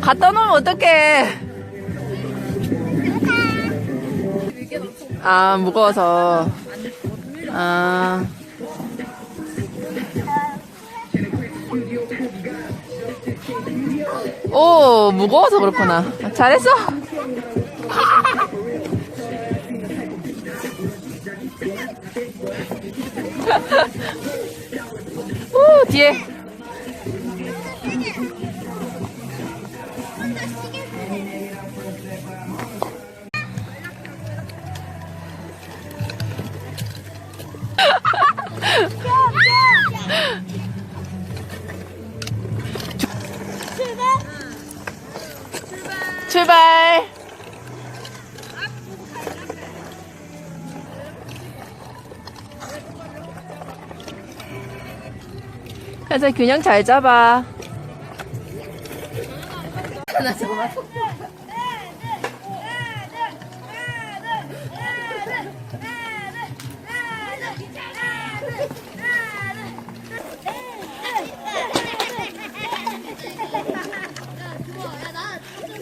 갖다 놓으면 어떡해. 아, 무거워서. 아. 오, 무거워서 그렇구나. 잘했어? 오, 뒤에. 출발. 그래서 균형 잘 잡아.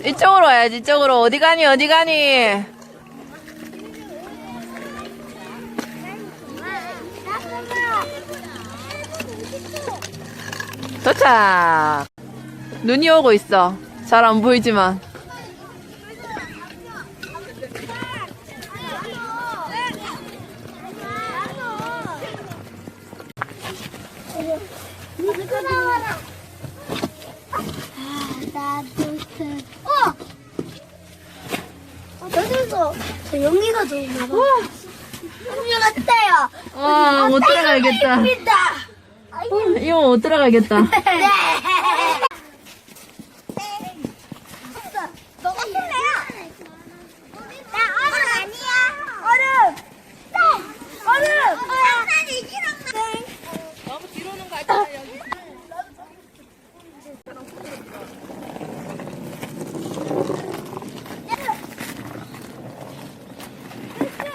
이쪽으로 와야지, 이쪽으로. 어디 가니, 어디 가니? 도착! 눈이 오고 있어. 잘 안 보이지만. 그. 어! 어, 못 들어가야겠다. 이거 못 들어가겠다. 네.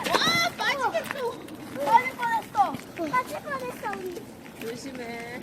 아, 빠질 뻔했어. 빠질 뻔했어, 우리. 조심해.